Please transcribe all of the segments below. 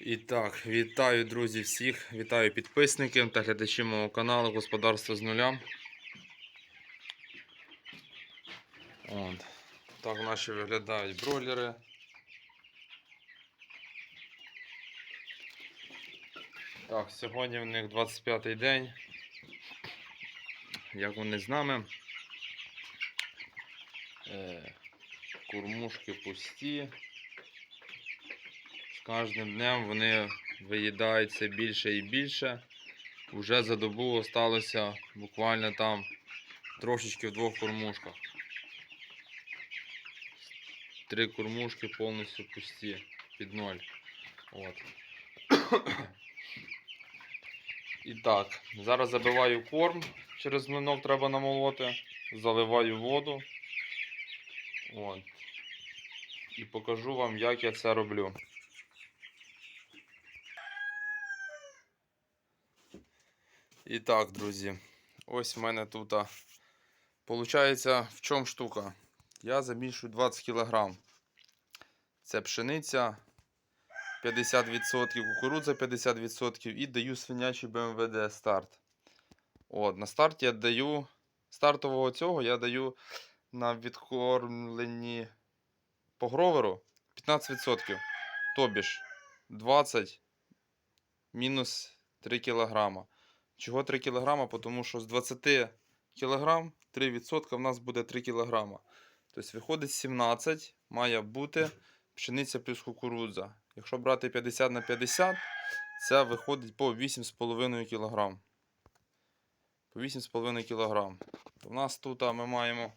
І так, вітаю, друзі, всіх, вітаю підписників та глядачів мого каналу Господарство з нуля. От. Так наші виглядають бройлери. Так, сьогодні в них 25-й день. Як вони з нами. Е, кормушки пусті. Кожним днем вони виїдають все більше і більше. Уже за добу осталося буквально там трошечки в двох кормушках. Три кормушки повністю пусті під ноль. От. І так, зараз забиваю корм, через млинок треба намолоти, заливаю воду. От. І покажу вам, як я це роблю. І так, друзі, ось в мене тут. Получається, в чому штука? Я замішую 20 кг. Це пшениця 50%, кукурудза 50% і даю свинячий БМВД старт. От, на старті я даю стартового цього я даю на відкормленні по гроверу 15%. Тобі ж 20 мінус 3 кг. Чого 3 кг? Тому що з 20 кг 3% в нас буде 3 кг. Тобто виходить 17 має бути пшениця плюс кукурудза. Якщо брати 50 на 50, це виходить по 8,5 кг. По 8,5 кг. У нас тут ми маємо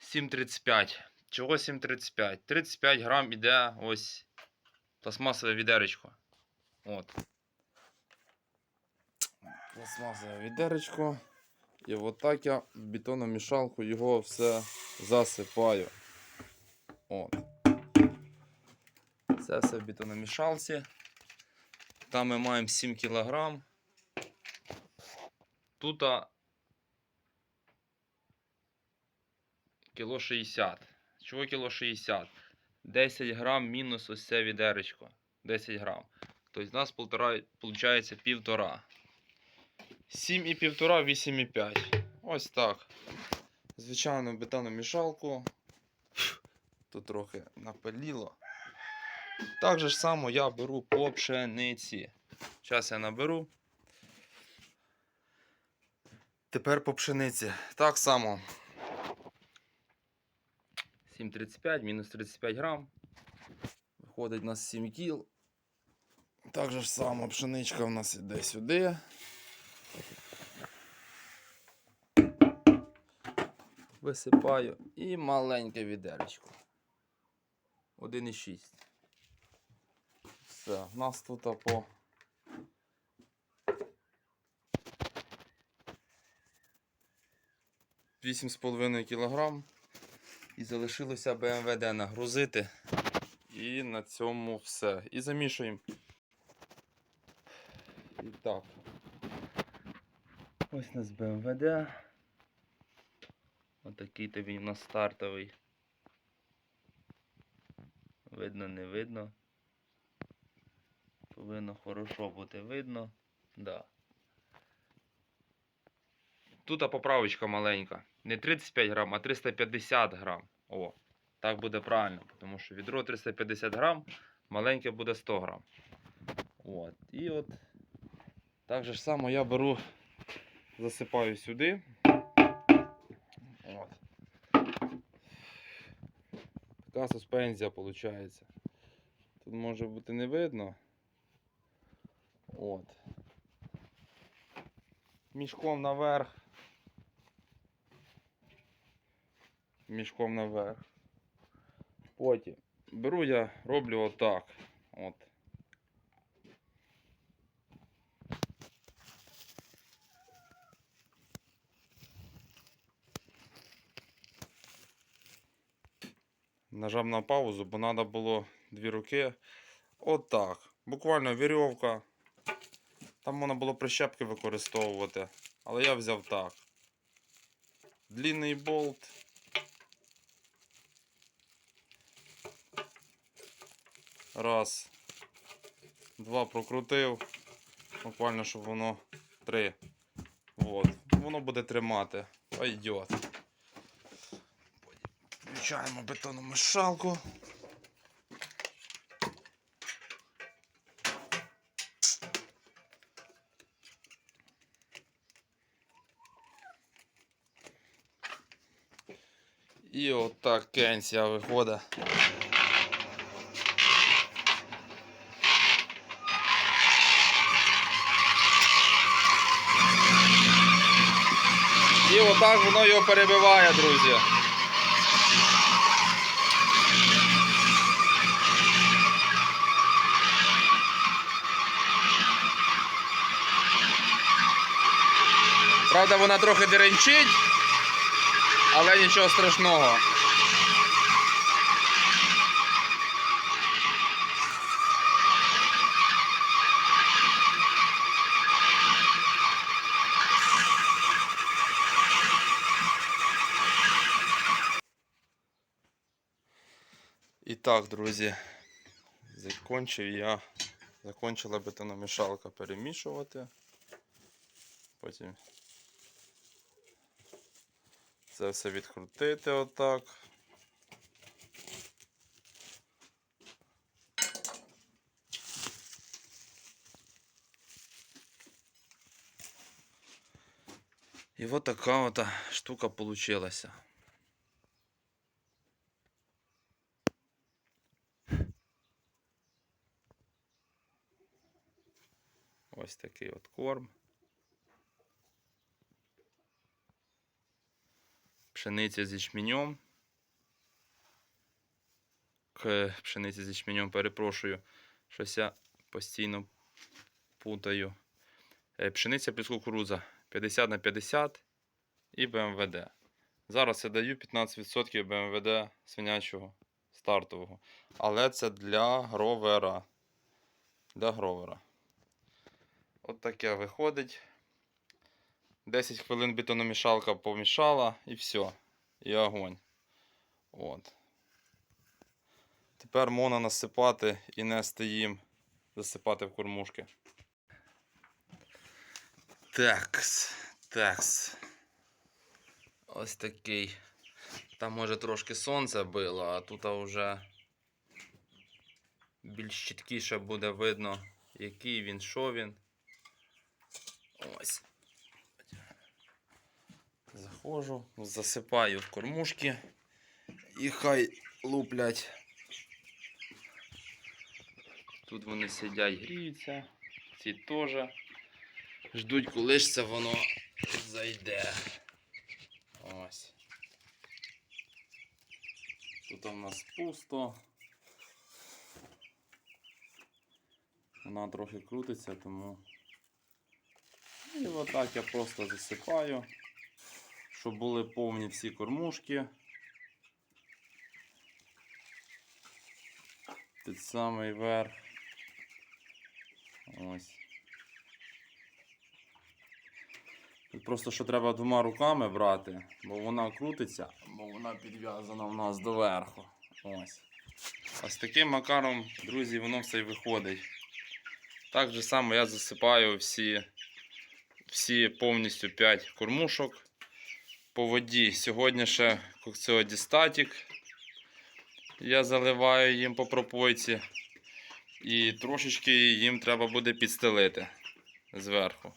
7,35. Чого 7,35? 35 грам іде ось пластмасове відеречко. От. Пластмасове відеречко. І отак я в бетономішалку його все засипаю. От. Це все в бетономішалці. Там ми маємо 7 кг. Тут кіло 60. Чого кіло 60? 10 грам мінус ось це відеречко. 10 грам. Тобто у нас виходить півтора. 7 і півтора, 8,5. Ось так. Звичайно, бетономішалку. Тут трохи напаліло. Так же ж само я беру по пшениці. Зараз я наберу. Тепер по пшениці. Так само. 7,35 мінус 35 грам. Виходить у нас 7 кіл. Так же ж само пшеничка у нас іде сюди. Висипаю і маленьке відеречко. 1,6. Все, у нас тут по Вісім з половиною кілограм. І залишилося БМВД нагрузити. І на цьому все. І замішуємо. І так. Ось у нас БМВД. Отакий то він у нас стартовий. Видно, не видно. Повинно хорошо бути видно. Да. Тут поправочка маленька. Не 35 грам, а 350 грам. О, так буде правильно, тому що відро 350 грам, маленьке буде 100 грам. От. І от так же ж само я беру, засипаю сюди. Така суспензія виходить. Тут може бути не видно. От. Мішком наверх. Мішком наверх. Потім беру я, роблю отак. От. Нажав на паузу, бо треба було дві руки. Отак. Буквально вірьовка. Там можна було прищепки використовувати. Але я взяв так. Длинний болт. Раз. Два прокрутив. Буквально, щоб воно три. Вот. Воно буде тримати. Пойдет. Включаємо бетонну мешалку. І отак кенсія виходить. І отак воно його перебиває, друзі. Правда, вона трохи деренчить, але нічого страшного. І так, друзі, закончив я, закончила бетономішалка перемішувати. Потім це все відкрутити отак. І от така от штука получилася. Ось такий от корм. Пшениця з ячменем. К пшениці з ячменем перепрошую, щось я постійно путаю. Е, Пшениця плюс кукурудза 50 на 50 і БМВД. Зараз я даю 15% БМВД свинячого стартового. Але це для гровера. Для гровера. От таке виходить. 10 хвилин бетономішалка помішала і все. І огонь. От. Тепер можна насипати і нести їм, засипати в кормушки. Такс. Такс. Ось такий. Там може трошки сонце било, а тут вже більш чіткіше буде видно, який він, що він. Ось. Заходжу, засипаю в кормушки і хай луплять. Тут вони сидять, гріються, ці теж. Ждуть, коли ж це воно зайде. Ось. Тут у нас пусто. Вона трохи крутиться, тому. І отак я просто засипаю, щоб були повні всі кормушки. Під самий верх. Ось. Тут просто що треба двома руками брати, бо вона крутиться, бо вона підв'язана в нас доверху. Ось. Ось таким макаром, друзі, воно все і виходить. Так же само я засипаю всі всі повністю 5 кормушок по воді. Сьогодні ще коксиодістатік. Я заливаю їм по пропойці. І трошечки їм треба буде підстелити зверху.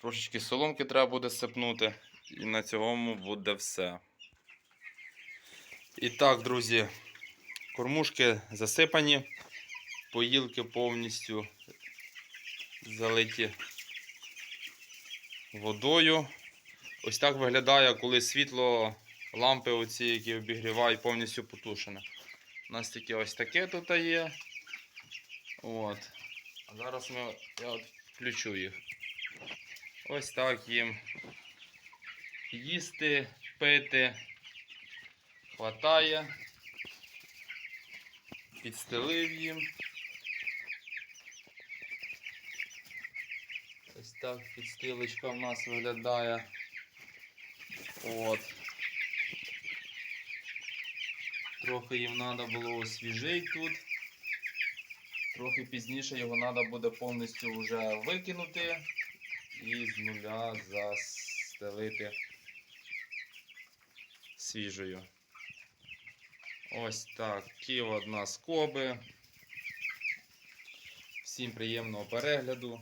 Трошечки соломки треба буде сипнути. І на цьому буде все. І так, друзі, кормушки засипані, поїлки повністю залиті водою. Ось так виглядає, коли світло лампи, оці, які обігрівають, повністю потушене. У нас тільки ось таке тут є. От. А зараз ми, я от включу їх. Ось так їм їсти, пити. Хватає. Підстелив їм. Ось так підстилочка в нас виглядає. От. Трохи їм треба було освіжити тут. Трохи пізніше його треба буде повністю вже викинути і з нуля застелити свіжою. Ось такі у скоби. Всім приємного перегляду.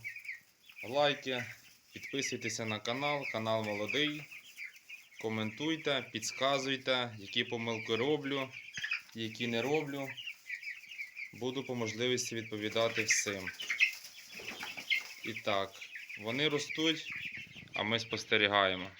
Лайки, підписуйтеся на канал, канал молодий. Коментуйте, підказуйте, які помилки роблю, які не роблю. Буду по можливості відповідати всім. І так, вони ростуть, а ми спостерігаємо.